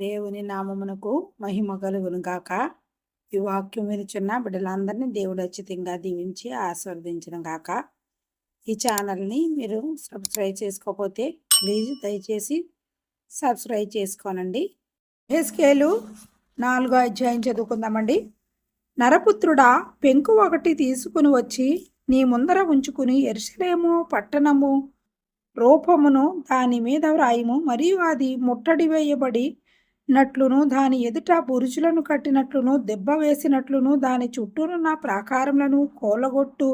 దేవుని నామమునకు మహిమ కలుగును గాక. ఈ వాక్యం వినిచున్న బిడ్డలందరినీ దేవుడు అచ్చితంగా దీవించి ఆస్వాదించిన గాక. ఈ ఛానల్ని మీరు సబ్స్క్రైబ్ చేసుకోకపోతే ప్లీజ్ దయచేసి సబ్స్క్రైబ్ చేసుకోనండి. హెస్కేలు నాలుగో అధ్యాయం చదువుకుందామండి. నరపుత్రుడా పెంకు ఒకటి తీసుకుని వచ్చి నీ ముందర ఉంచుకుని ఎరుసలేము పట్టణము రూపమును దాని మీద వ్రాయము మరియు అది ముట్టడి వేయబడి నట్లును దాని ఎదుట బురుజులను కట్టినట్లును దెబ్బ వేసినట్లును దాని చుట్టూనున్న ప్రాకారములను కోలగొట్టు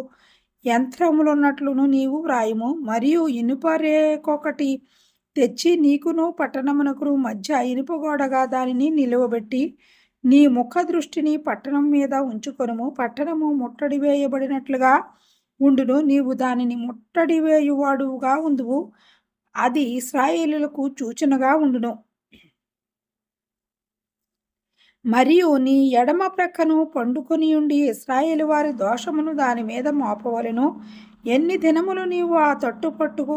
యంత్రములున్నట్లును నీవు వ్రాయము. మరియు ఇనుప రేకొకటి తెచ్చి నీకును పట్టణమునకును మధ్య ఇనుప గోడగా దానిని నిలువబెట్టి నీ ముఖ దృష్టిని పట్టణం మీద ఉంచుకొనుము. పట్టణము ముట్టడి వేయబడినట్లుగా ఉండును. నీవు దానిని ముట్టడి వేయువాడుగా ఉండువు అది ఇస్రాయేలులకు సూచనగా ఉండును. మరియు నీ ఎడమ ప్రక్కను పండుకొని ఉండి ఇస్రాయేలు వారి దోషమును దాని మీద మోపవలను. ఎన్ని దినములు నీవు ఆ తట్టు పట్టుకు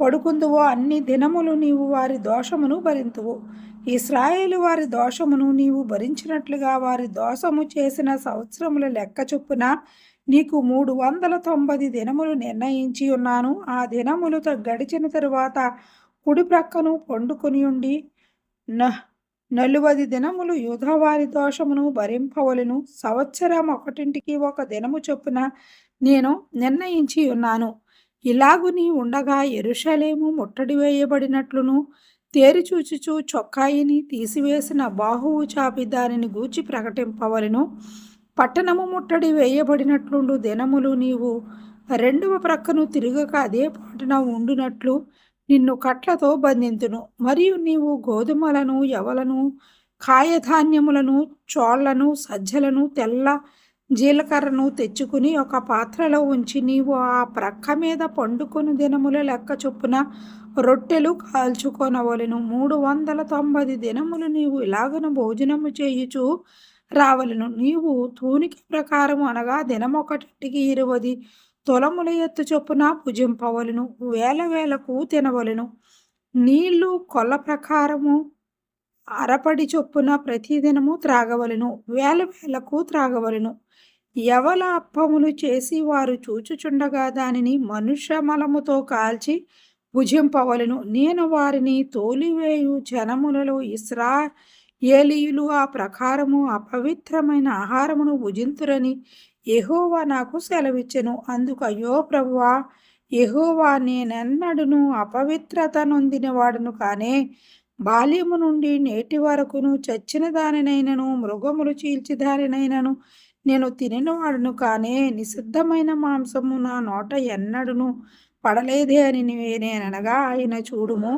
పడుకుందువో అన్ని దినములు నీవు వారి దోషమును భరింతువు. ఇస్రాయేలు వారి దోషమును నీవు భరించినట్లుగా వారి దోషము చేసిన సంవత్సరముల లెక్క చొప్పున నీకు మూడు వందల తొంభై దినములు నిర్ణయించి ఉన్నాను. ఆ దినములు గడిచిన తరువాత కుడి ప్రక్కను పండుకొని ఉండి నలువది దినములు యూధవారి దోషమును భరింపవలను. సంవత్సరం ఒకటింటికి ఒక దినము చొప్పున నేను నిర్ణయించి ఉన్నాను. ఇలాగుని ఉండగా ఎరుషలేము ముట్టడి వేయబడినట్లును. తేరిచూచుచూ చొక్కాయిని తీసివేసిన బాహువు చాపి దానిని గూచి ప్రకటింపవలను. పట్టణము ముట్టడి వేయబడినట్లుండు దినములు నీవు రెండవ ప్రక్కను తిరగక అదే పాటన ఉండునట్లు నిన్ను కట్లతో బంధింతును. మరియు నీవు గోధుమలను ఎవలను కాయధాన్యములను చోళ్ళను సజ్జలను తెల్ల జీలకర్రను తెచ్చుకుని ఒక పాత్రలో ఉంచి నీవు ఆ ప్రక్క మీద పండుకొని దినముల లెక్క చొప్పున రొట్టెలు కాల్చుకొనవలను. మూడు వందల తొంభై దినములు నీవు ఇలాగను భోజనము చేయుచు రావలను. నీవు తూనిక ప్రకారం అనగా దినమొకటికి ఇరవది తొలముల ఎత్తు చొప్పున భుజింపవలను వేల వేలకు తినవలను. నీళ్ళు కొల్ల ప్రకారము అరపడి చొప్పున ప్రతిదినము త్రాగవలను వేల వేలకు త్రాగవలను. ఎవల అప్పములు చేసి వారు చూచుచుండగా దానిని మనుష్య మలముతో కాల్చి భుజింపవలను. నేను వారిని తోలివేయు జనములలో ఇస్రా ఏలియులు ఆ ప్రకారము అపవిత్రమైన ఆహారమును భుజింతురని ఎహోవా నాకు సెలవిచ్చెను. అందుకు అయ్యో ప్రభువా ఎహోవా నేనెన్నడును అపవిత్రత నొందినవాడును కానే బాల్యము నుండి నేటి వరకును చచ్చిన దానినైనను మృగములు చీల్చి దానినైనను నేను తినినవాడును కానే నిషిద్ధమైన మాంసము నా నోట ఎన్నడును పడలేదే అని నేననగా ఆయన చూడుము.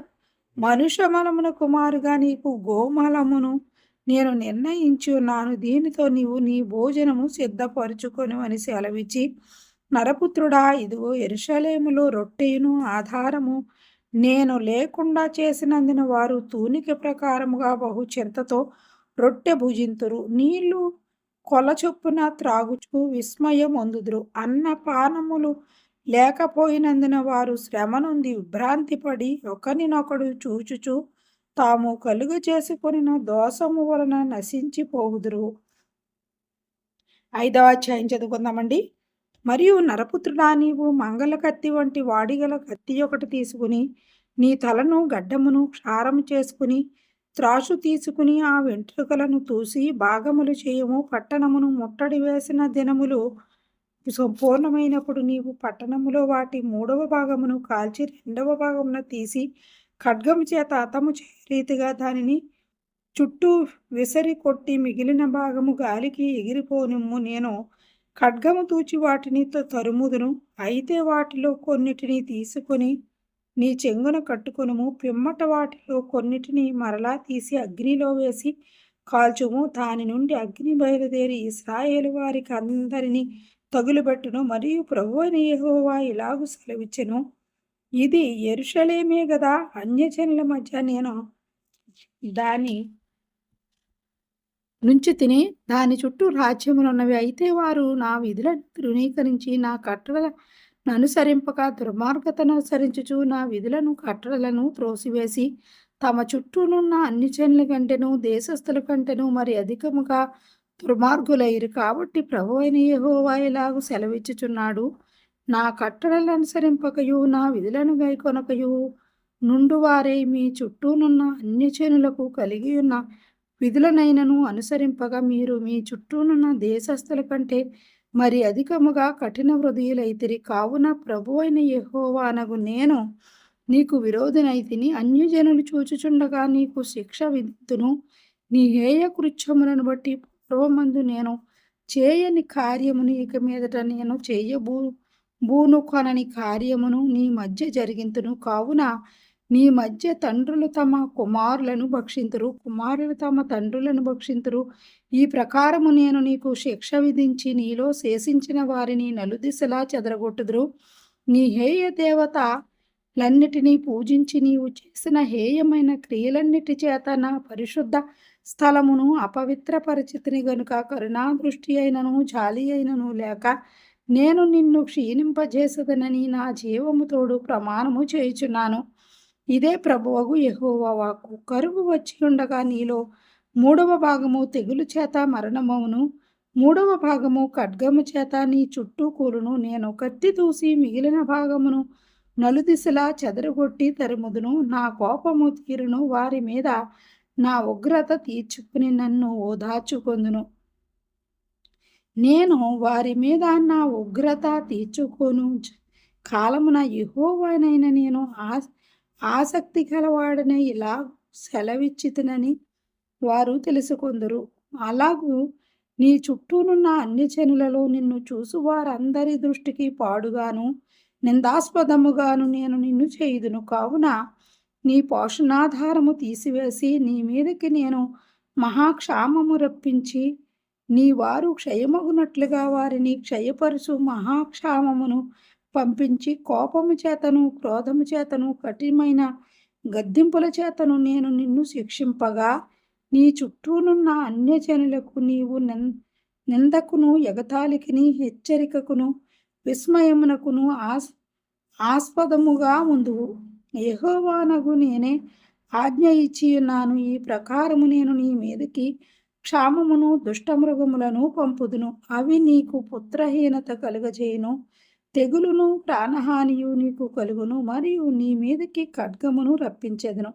మనుషమలమున కుమారుగా నీకు గోమలమును నేను నిర్ణయించున్నాను. దీనితో నీవు నీ భోజనము సిద్ధపరుచుకొని అని సెలవిచ్చి నరపుత్రుడా ఇదిగో ఎరుషలేములో రొట్టెను ఆధారము నేను లేకుండా చేసినందున వారు తూనిక ప్రకారముగా బహు చింతతో రొట్టె భుజింతురు. నీళ్ళు కొల చొప్పున త్రాగుచు విస్మయం అందుదురు అన్న పానములు లేకపోయినందున వారు శ్రమ నుండి విభ్రాంతి పడి ఒకరినొకడు చూచుచు తాము కలుగు చేసుకొనిన దోషము వలన నశించిపోవుదురు. ఐదవ అధ్యాయం చదువుకుందామండి. మరియు నరపుత్రుడా నీవు మంగళ కత్తి వంటి వాడిగల కత్తి ఒకటి తీసుకుని నీ తలను గడ్డమును క్షారము చేసుకుని త్రాసు తీసుకుని ఆ వెంట్రుకలను తూసి భాగములు చేయము పట్టణమును ముట్టడి వేసిన దినములు సంపూర్ణమైనప్పుడు నీవు పట్టణములో వాటి మూడవ భాగమును కాల్చి రెండవ భాగమున తీసి ఖడ్గము చేత అతము రీతిగా దానిని చుట్టూ విసరి కొట్టి మిగిలిన భాగము గాలికి ఎగిరిపోనిమ్ము. నేను ఖడ్గము తూచి వాటిని తరుముదును. అయితే వాటిలో కొన్నిటిని తీసుకొని నీ చెంగున కట్టుకొనుము. పిమ్మట వాటిలో కొన్నిటిని మరలా తీసి అగ్నిలో వేసి కాల్చుము. దాని నుండి అగ్ని బయలుదేరి ఇస్రాయేలు వారికి అందరినీ తగులుబెట్టును మరియు ప్రభువని యహోవా ఇలాగు సెలవిచ్చెను. ఇది ఎరుషలేమే కదా అన్యజనుల మధ్య నేను దాని నుంచి తిని దాని చుట్టూ రాజ్యములు ఉన్నవి అయితే వారు నా విధులను తృణీకరించి నా కట్టడలను అనుసరింపక దుర్మార్గతను అనుసరించుచు నా విధులను కట్టడలను త్రోసివేసి తమ చుట్టూనున్న అన్ని చెన్ల కంటెను దేశస్థుల కంటేను మరి అధికముగా దుర్మార్గులైరు కాబట్టి ప్రభు అయిన యెహోవా ఇలాగు సెలవిచ్చుచున్నాడు? నా కట్టడలను అనుసరింపకయు నా విధులను గైకొనకయు నుండువారే మీ చుట్టూనున్న అన్యజనులకు కలిగి ఉన్న విధులనైనను అనుసరింపగా మీరు మీ చుట్టూనున్న దేశస్థుల కంటే మరి అధికముగా కఠిన హృదయులైతిరి కావున ప్రభు అయిన యహోవానగు నేను నీకు విరోధనైతిని అన్యజనులు చూచుచుండగా నీకు శిక్ష విధితును నీ హేయ కృత్యములను బట్టి పూర్వమందు నేను చేయని కార్యమును ఇక మీదట నేను చేయబూ బూను కొనని కార్యమును నీ మధ్య జరిగింతును. కావున నీ మధ్య తండ్రులు తమ కుమారులను భక్షింతురు. కుమారులు తమ తండ్రులను భక్షింతురు. ఈ ప్రకారము నేను నీకు శిక్ష విధించి నీలో శేషించిన వారిని నలుదిశలా చెదరగొట్టుదురు. నీ హేయ దేవత లన్నిటినీ పూజించి నీవు చేసిన హేయమైన క్రియలన్నిటి చేత నా పరిశుద్ధ స్థలమును అపవిత్రపరిచితిని గనుక కరుణాదృష్టి అయినను జాలి అయినను లేక నేను నిన్ను క్షీణింపజేసదనని నా జీవముతోడు ప్రమాణము చేయుచున్నాను. ఇదే ప్రభువగు యెహోవా వాకు కరువు వచ్చి ఉండగా నీలో మూడవ భాగము తెగులు చేత మరణమవును మూడవ భాగము ఖడ్గము చేత నీ చుట్టూ కూలును. నేను కత్తి దూసి మిగిలిన భాగమును నలుదిశలా చెదరగొట్టి తరుముదును. నా కోపము తీరును వారి మీద నా ఉగ్రత తీర్చుకుని నన్ను ఓదార్చుకొందును. నేను వారి మీద నా ఉగ్రత తీర్చుకోను. కాలమున యెహోవానైన నేను ఆ ఆసక్తి గలవాడనే ఇలా సెలవిచ్చితనని వారు తెలుసుకొందరు. అలాగూ నీ చుట్టూనున్న అన్ని జనులలో నిన్ను చూసు వారందరి దృష్టికి పాడుగాను నిందాస్పదముగాను నేను నిన్ను చేయుదును. కావున నీ పోషణాధారము తీసివేసి నీ మీదకి నేను మహాక్షామము రప్పించి నీ వారు క్షయమగునట్లుగా వారిని క్షయపరుచు మహాక్షామమును పంపించి కోపము చేతను క్రోధము చేతను కఠినమైన గద్దింపుల చేతను నేను నిన్ను శిక్షింపగా నీ చుట్టూనున్న అన్యజనులకు నీవు నిన్ నిందకును ఎగతాళికిని హెచ్చరికకును విస్మయమునకును ఆస్ ఆస్పదముగా ఉందువు. యహోవానగు నేనే ఆజ్ఞ ఇచ్చి ఉన్నాను. ఈ ప్రకారము నేను నీ మీదకి క్షామమును దుష్టమృగములను పంపుదును. అవి నీకు పుత్రహీనత కలుగజేయును. తెగులును ప్రాణహానియు నీకు కలుగును. మరియు నీ మీదకి ఖడ్గమును రప్పించెదను.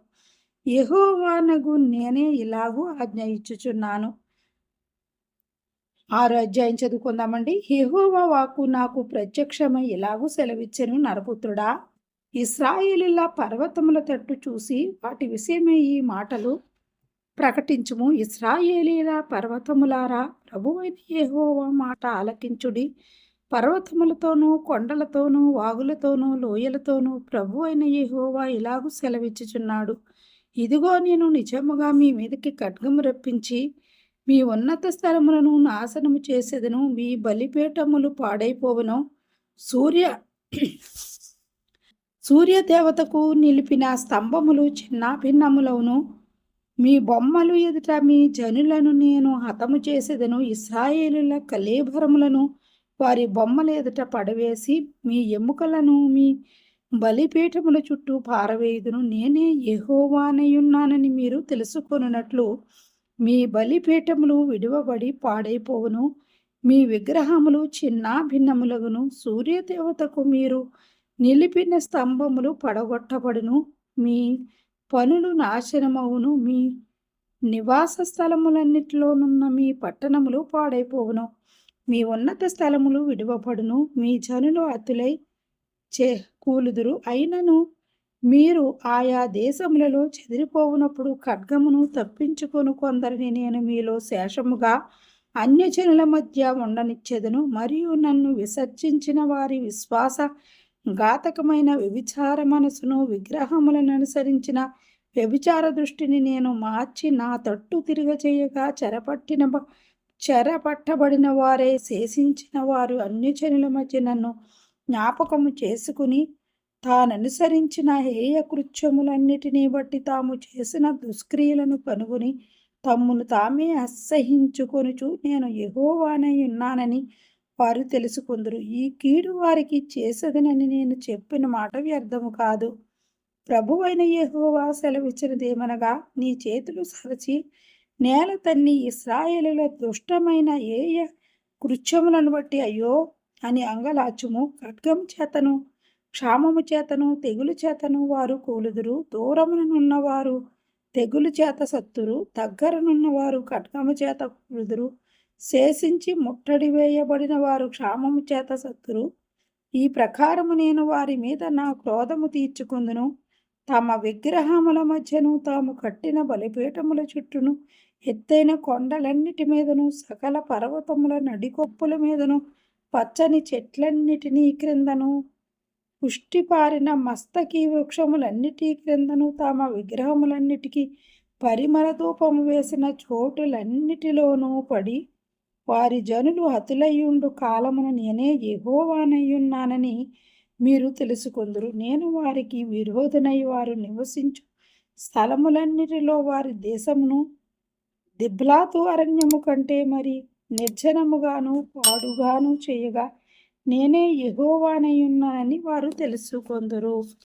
యహోవానగు నేనే ఇలాగూ ఆజ్ఞ ఇచ్చుచున్నాను. ఆరు అధ్యాయం చదువుకుందామండి. యెహోవా వాకు నాకు ప్రత్యక్షమై ఇలాగూ సెలవిచ్చెను నరపుత్రుడా. ఇస్రాయేలీల పర్వతముల తట్టు చూసి వాటి విషయమై ఈ మాటలు ప్రకటించుము. ఇస్రాయేలీల పర్వతములారా ప్రభువైన ఏహోవా మాట ఆలకించుడి. పర్వతములతోనూ కొండలతోనూ వాగులతోనూ లోయలతోనూ ప్రభు అయిన ఏహోవా ఇలాగూ సెలవిచ్చుచున్నాడు. ఇదిగో నేను నిజముగా మీ మీదకి ఖడ్గము రప్పించి మీ ఉన్నత స్థలములను నాశనము చేసేదను. మీ బలిపీఠములు పాడైపోవను. సూర్య సూర్యదేవతకు నిలిపిన స్తంభములు చిన్నాభిన్నములవును మీ బొమ్మలు ఎదుట మీ జనులను నేను హతము చేసేదను. ఇస్రాయేలుల కలేభరములను వారి బొమ్మల ఎదుట పడవేసి మీ ఎముకలను మీ బలిపీఠముల చుట్టూ పారవేయుదును. నేనే యెహోవానయున్నానని మీరు తెలుసుకొనున్నట్లు మీ బలిపీఠములు విడువబడి పాడైపోవును. మీ విగ్రహములు చిన్న భిన్నములగును. సూర్యదేవతకు మీరు నిలిపిన స్తంభములు పడగొట్టబడును. మీ పనులు నాశనమవును. మీ నివాస స్థలములన్నిటిలోనున్న మీ పట్టణములు పాడైపోవును. మీ ఉన్నత స్థలములు విడువబడును. మీ జనులు అతులై చే కూలుదురు. అయినను మీరు ఆయా దేశములలో చెదిరిపోవునప్పుడు ఖడ్గమును తప్పించుకొని కొందరిని నేను మీలో శేషముగా అన్యజనుల మధ్య ఉండనిచ్చేదను. మరియు నన్ను విసర్జించిన వారి విశ్వాస ఘాతకమైన వ్యభిచార మనసును విగ్రహములను అనుసరించిన వ్యభిచార దృష్టిని నేను మార్చి నా తట్టు తిరగచేయగా చెరపట్టిన బ- చెరపట్టబడిన వారే శేషించిన వారు అన్యజనుల మధ్య నన్ను జ్ఞాపకము చేసుకుని తాననుసరించిన హేయ కృత్యములన్నిటినీ బట్టి తాము చేసిన దుష్క్రియలను కనుగొని తమ్మును తామే అసహించుకొనుచు నేను ఎగోవానై ఉన్నానని వారు తెలుసుకుందరు. ఈ కీడు వారికి చేసదనని నేను చెప్పిన మాట వ్యర్థము కాదు. ప్రభువైన యహోవా సెలవిచ్చినదేమనగా నీ చేతులు సరచి నేల తన్ని ఇస్రాయేలుల దుష్టమైన ఏయ కృత్యములను బట్టి అయ్యో అని అంగలాచుము. ఖడ్గం చేతను క్షామము చేతను తెగులు చేతను వారు కూలుదురు. దూరముననున్నవారు తెగులు చేత సత్తురు. దగ్గరనున్నవారు ఖడ్గము చేత కూలుదురు. శేషించి ముట్టడి వేయబడిన వారు క్షామము చేత సత్తురు ఈ ప్రకారము నేను వారి మీద నా క్రోధము తీర్చుకుందును. తమ విగ్రహముల మధ్యను తాము కట్టిన బలిపీఠముల చుట్టూను ఎత్తైన కొండలన్నిటి మీదను సకల పర్వతముల నడికొప్పుల మీదను పచ్చని చెట్లన్నిటినీ క్రిందను పుష్టిపారిన మస్తకి వృక్షములన్నిటి క్రిందను తమ విగ్రహములన్నిటికీ పరిమళ ధూపము వేసిన చోటులన్నిటిలోనూ పడి వారి జనులు హతులయ్యుండు కాలమును నేనే యహోవానయ్యున్నానని మీరు తెలుసుకొందురు. నేను వారికి విరోధనై వారు నివసించు. స్థలములన్నిటిలో వారి దేశమును దిబ్లాతు అరణ్యము కంటే మరి నిర్జనముగాను పాడుగాను చేయగా నేనే యెహోవానయ్యున్నానని వారు తెలుసుకొందురు.